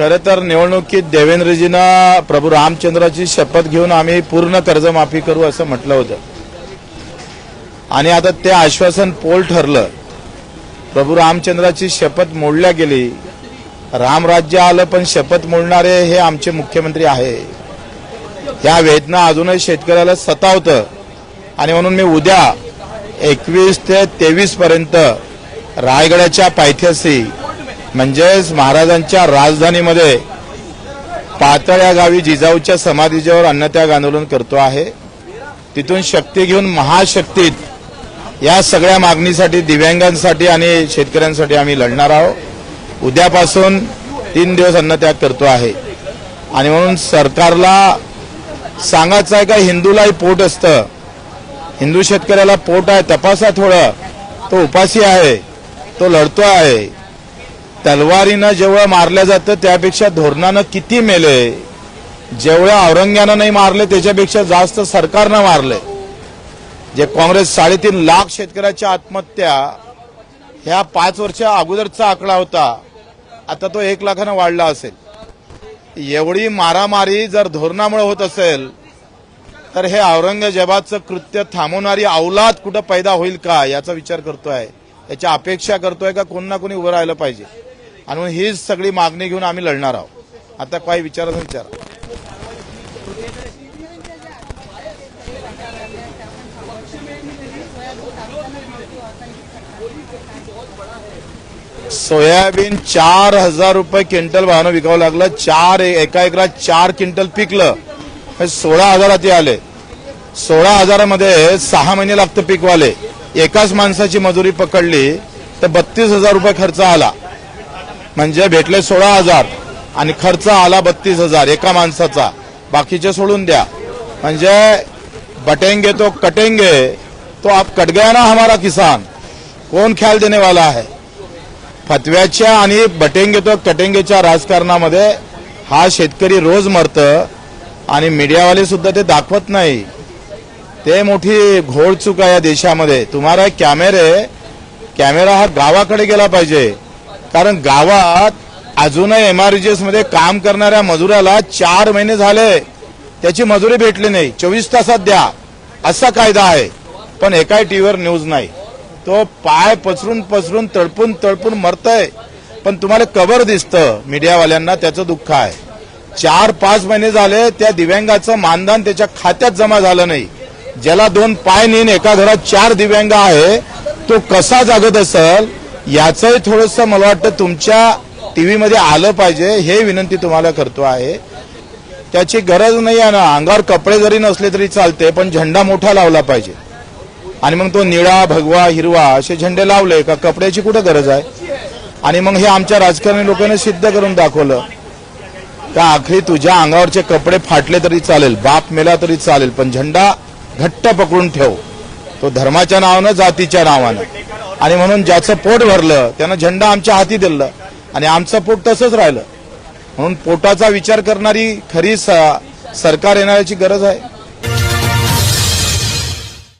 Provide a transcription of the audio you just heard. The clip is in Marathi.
खरं तर निवडणुकीत देवेंद्रजीनं प्रभू रामचंद्राची शपथ घेऊन आम्ही पूर्ण कर्जमाफी करू असं म्हटलं होतं. आणि आता ते आश्वासन पोल ठरलं. प्रभू रामचंद्राची शपथ मोडल्या गेली. रामराज्य आलं पण शपथ मोडणारे हे आमचे मुख्यमंत्री आहे. या वेदना अजूनही शेतकऱ्याला सतावतं. आणि म्हणून मी उद्या एकवीस ते तेवीस पर्यंत रायगडाच्या पायथ्याशी म्हणजेच महाराजांच्या राजधानीमध्ये पातळ या गावी जिजाऊच्या समाधीच्यावर अन्नत्याग आंदोलन करतो आहे. तिथून शक्ती घेऊन महाशक्तीत या सगळ्या मागणीसाठी दिव्यांगांसाठी आणि शेतकऱ्यांसाठी आम्ही लढणार आहोत. उद्यापासून तीन दिवस अन्नत्याग करतो आहे. आणि म्हणून सरकारला सांगायचं आहे का हिंदूलाही पोट असतं. हिंदू शेतकऱ्याला पोट आहे तपासा थोडं. तो उपाशी आहे तो लढतो आहे. तलवारीनं जेवढं मारलं जातं त्यापेक्षा धोरणानं किती मेले? जेवढ्या औरंग्यानं नाही मारले त्याच्यापेक्षा जास्त सरकारनं मारले. जे काँग्रेस साडेतीन लाख शेतकऱ्याच्या आत्महत्या ह्या पाच वर्षा अगोदरचा आकडा होता. आता तो एक लाखानं वाढला असेल. एवढी मारामारी जर धोरणामुळे होत असेल तर हे औरंगजेबाचं कृत्य थांबवणारी अवलाद कुठं पैदा होईल का? याचा विचार करतोय. याची अपेक्षा करतोय का कोण ना कोणी उभं राहिलं पाहिजे? आणि हीच सगळी मागणी घेऊन आम्ही लढणार आहोत. आता काही विचारायचं विचारा. सोयाबीन चार हजार रुपये क्विंटल भावानं विकावं लागलं. चार एका एकरात चार क्विंटल पिकलं. हे सोळा हजारात आले सोळा हजारामध्ये सहा महिने लागतं पिकवाले. एकाच माणसाची मजुरी पकडली तर बत्तीस हजार रुपये खर्च आला. म्हणजे भेटले सोळा हजार आणि खर्च आला बत्तीस हजार एका माणसाचा. बाकीचे सोडून द्या. म्हणजे बटेंगे तो कटेंगे तो आप कट गया ना हमारा किसान. कोण ख्याल देने वाला आहे? फतव्याच्या आणि बटेंगे तो कटेंगेच्या राजकारणामध्ये हा शेतकरी रोज मरतं आणि मीडियावाले सुद्धा ते दाखवत नाही. ते मोठी घोड चूक आहे या देशामध्ये. तुम्हाला कॅमेरे कॅमेरा हा गावाकडे गेला पाहिजे. कारण गावात अजूनही एमआरजीएसमध्ये काम करणाऱ्या मजुराला चार महिने झाले. त्याची मजुरी भेटली नाही. चोवीस तासात द्या. असा कायदा आहे. पण एकाही टीव्हीवर न्यूज नाही. तो पाय पसरून पसरून तळपून तळपून मरतय. पण तुम्हाला कवर दिसतं मीडियावाल्यांना. त्याचं दुःख आहे. चार पाच महिने झाले. त्या दिव्यांगाचं मानधन त्याच्या खात्यात जमा झालं नाही. ज्याला दोन पाय नेन एका घरात चार दिव्यांग आहे तो कसा जागत असेल? याचंही थोडस मला वाटतं तुमच्या टीव्हीमध्ये आलं पाहिजे हे विनंती तुम्हाला करतो आहे. त्याची गरज नाही आहे ना अंगावर कपडे जरी नसले तरी चालते पण झेंडा मोठा लावला पाहिजे. आणि मग तो निळा भगवा हिरवा असे झेंडे लावले का कपड्याची कुठं गरज आहे? आणि मग हे आमच्या राजकारणी लोकांनी सिद्ध करून दाखवलं का आखरी तुझ्या अंगावरचे कपडे फाटले तरी चालेल बाप मेला तरी चालेल पण झेंडा घट्ट पकडून ठेव. तो धर्माच्या नावानं जातीच्या नावानं. आणि म्हणून ज्याचं पोट भरलं त्यानं झेंडा आमच्या हाती दिलं. आणि आमचं पोट तसंच राहिलं. म्हणून पोटाचा विचार करणारी खरी स- सरकार येण्याची गरज आहे.